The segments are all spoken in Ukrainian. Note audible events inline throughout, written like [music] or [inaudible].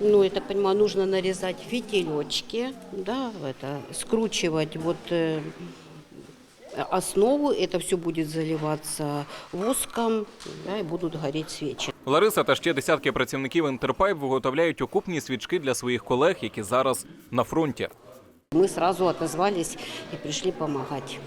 ну, я так понимаю, нужно нарезать фитилечки, да, это, скручивать вот э, основу, это все будет заливаться воском, да, и будут гореть свечи. Лариса та ще десятки працівників Інтерпайп виготовляють окупні свічки для своїх колег, які зараз на фронті. Мы сразу отозвались и пришли помогать.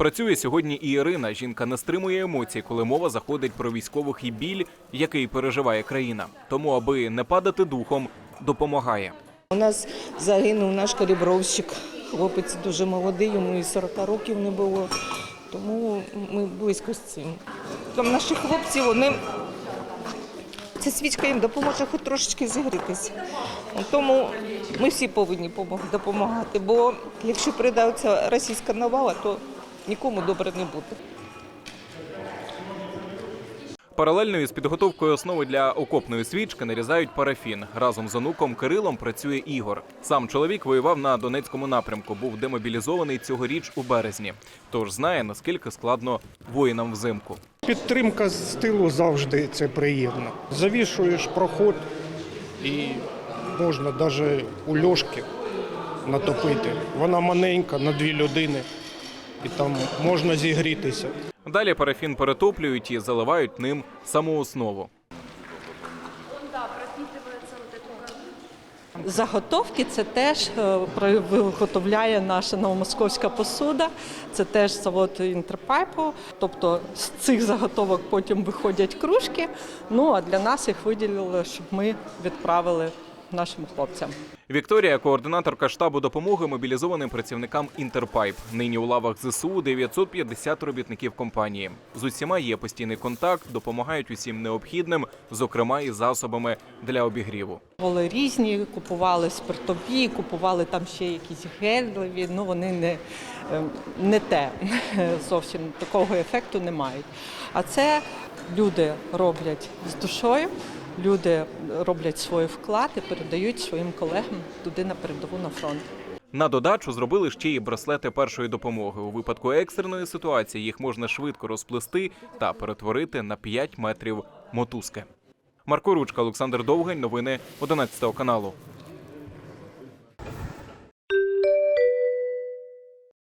Працює сьогодні і Ірина. Жінка не стримує емоцій, коли мова заходить про військових і біль, який переживає країна. Тому, аби не падати духом, допомагає. У нас загинув наш калібровщик. Хлопець дуже молодий, йому і 40 років не було. Тому ми близько з цим. Там наші хлопці, вони. Ця свічка їм допоможе хоч трошечки зігрітися. Тому ми всі повинні допомагати, бо якщо ця російська навала, то нікому добре не буде. Паралельно із підготовкою основи для окопної свічки нарізають парафін. Разом з онуком Кирилом працює Ігор. Сам чоловік воював на Донецькому напрямку, був демобілізований цьогоріч у березні. Тож знає наскільки складно воїнам взимку. Підтримка з тилу завжди це приємно. Завішуєш проход і можна навіть у льошки натопити. Вона маленька на дві людини, і там можна зігрітися. Далі парафін перетоплюють і заливають ним саму основу. Заготовки це теж е, виготовляє наша новомосковська посуда, це теж завод інтерпайпу. Тобто з цих заготовок потім виходять кружки. Ну а для нас їх виділили, щоб ми відправили нашим хлопцям. Вікторія, координаторка штабу допомоги мобілізованим працівникам Інтерпайп. Нині у лавах ЗСУ 950 робітників компанії. З усіма є постійний контакт, допомагають усім необхідним, зокрема і засобами для обігріву. Були різні, купували спиртові, купували там ще якісь гелеві. Ну вони не, е, не те [laughs] зовсім такого ефекту не мають. А це люди роблять з душою, люди роблять свої вклади, передають своїм колегам туди на передову на фронт. На додачу зробили ще й браслети першої допомоги. У випадку екстреної ситуації їх можна швидко розплести та перетворити на 5 метрів мотузки. Марко Ручка, Олександр Довгань. Новини 11 каналу.